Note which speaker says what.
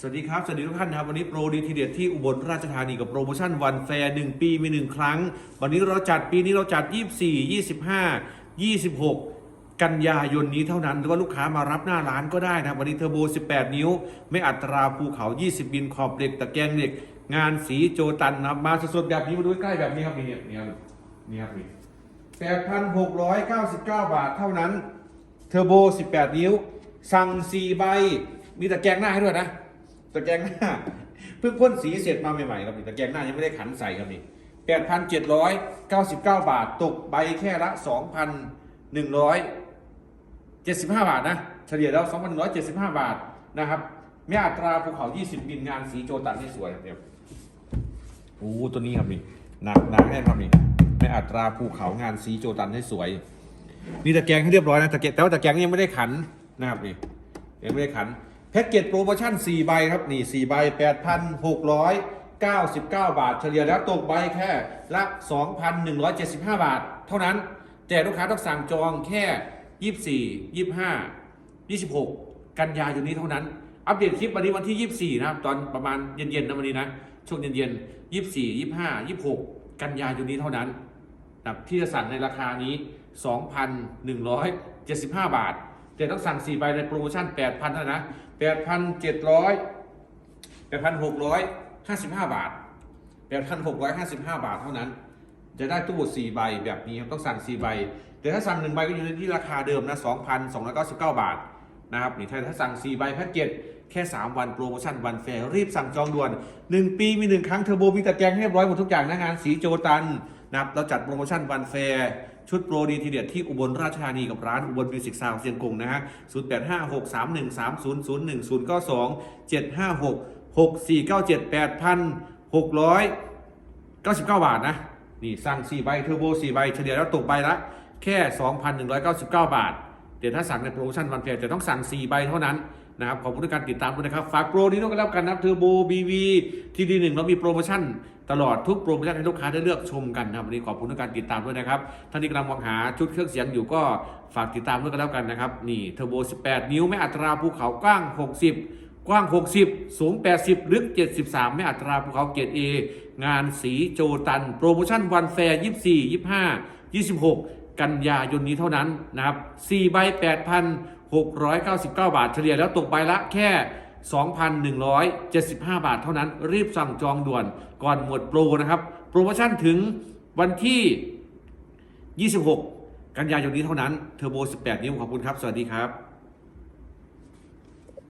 Speaker 1: สวัสดีครับ สวัสดีทุกท่านนะครับ วันนี้โปรดีทีเด็ดที่อุบลราชธานีกับโปรโมชั่นวันแฟร์1ปีมี1ครั้ง วันนี้เราจัดปีนี้เราจัด 24 25 26 กันยายนนี้เท่านั้นหรือว่าลูกค้ามารับหน้าร้านก็ได้นะวันนี้เทอร์โบ 18 นิ้ว ไม่อัตราภูเขา 20 บินขอบเหล็กตะแกรงเหล็ก งานสีโจตันนะมาสดๆแบบนี้มาดูใกล้แบบนี้ครับนี่เนี่ยนี่ครับนี่ครับนี่8,699บาทเท่านั้นเทอร์โบ 18 นิ้ว สั่ง4ใบมีตะแกรงหน้าให้ด้วยนะ แกรงหน้าเพิ่งพ่นสีเสร็จมาใหม่ๆครับนี่ตะแกรงหน้ายังไม่ได้ขันใส่ครับนี่8,799บเก้าบาทตกใบแค่ละ2,175บห้าบาทนะเฉลี่ยแล้ว2,175บห้าบาทนะครับไม่อัตราภูเขา20บินงานสีโจตันที่สวยเดี๋ยโอ้ตัวนี้ครับนี่หนักหนักแน่นครับนี่ไม่อัตราภูเขางานสีโจตันให้สวยมีตะแกรงให้เรียบร้อยนะตะแกรงแต่ว่าตะแกรงยังไม่ได้ขันนะครับนี่ยังไม่ได้ขัน แพ็กเกจโปรโมชั่น 4 ใบครับ นี่ 4 ใบ 8,699 บาท เฉลี่ยแล้วตกใบแค่ละ 2,175 บาท เท่านั้น แต่ลูกค้าต้องสั่งจองแค่ 24 25 26 กันยายนนี้เท่านั้น อัปเดตคลิปวันนี้วันที่ 24 นะครับ ตอนประมาณเย็นๆนะวันนี้นะ ช่วงเย็นๆ 24 25 26 กันยายนนี้เท่านั้นนะครับที่จะสั่งในราคานี้ 2,175 บาท แต่ต้องสั่ง4ใบในโปรโมชั่น8,000นั้นะ8,700 8,655บาท8,655บาทเท่านั้น จะได้ตู้4ใบแบบนี้ต้องสั่ง4ใบ แต่ถ้าสั่ง1ใบก็อยู่ในที่ราคาเดิมนะ2,299บาทนะครับนี่ถ้าถ้าสั่ง4ใบแพ็กเกจแค่ 3 วันโปรโมชั่นวันแฟร์รีบสั่งจองด่วน 1 ปีมี 1 ครั้งเทอร์โบมีตะแกรงให้เรียบร้อยหมดทุกอย่างนะงานสีโจตัน นะครับเราจัดโปรโมชั่นวันแฟร์ชุดโปรดีทีเด็ดที่อุบลราชธานีกับร้านอุบลมิวสิกซาวเซียงกงนะฮะ0 8 5 6 3 1 3 0 0 1 0 9 2 7 5 6 6 4 9 7 8 600 99บาทนะ นี่สั่ง4ใบเทอร์โบ4ใบเฉลี่ยแล้วตกใบละแค่2,199บาทเดี๋ยวถ้าสั่งในโปรโมชั่นวันแฟร์จะต้องสั่ง4ใบเท่านั้นนะครับขอบคุณทุกการติดตามด้วยนะครับ ฝากโปรนี้ด้วยกันแล้วกันนะเทอร์โบบีวีทีดีหนึ่งเรามีโปรโมชั่น ตลอดทุกโปรโมชั่นให้ลูกค้าได้เลือกชมกันนะครับวันนี้ขอบคุณทุกการติดตามด้วยนะครับท่านที่กำลังมองหาชุดเครื่องเสียงอยู่ก็ฝากติดตามด้วยกันแล้วกันนะครับนี่เทอร์โบ 18 นิ้วไม่อัตราภูเขากว้าง 60 กว้าง 60 สูง 80 ลึก 73 ไม่อัตราภูเขาเกรด A งานสีโจตัน โปรโมชั่นวันแฟร์24 25 26 กันยายนนี้เท่านั้นนะครับ4ใบ8,699 บาทเฉลี่ยแล้วตกใบละแค่ 2,175 บาทเท่านั้น รีบสั่งจองด่วนก่อนหมดโปรนะครับ โปรโมชั่นถึงวันที่ 26 กันยายนนี้เท่านั้น เทอร์โบ 18 นิ้วขอบคุณครับ สวัสดีครับ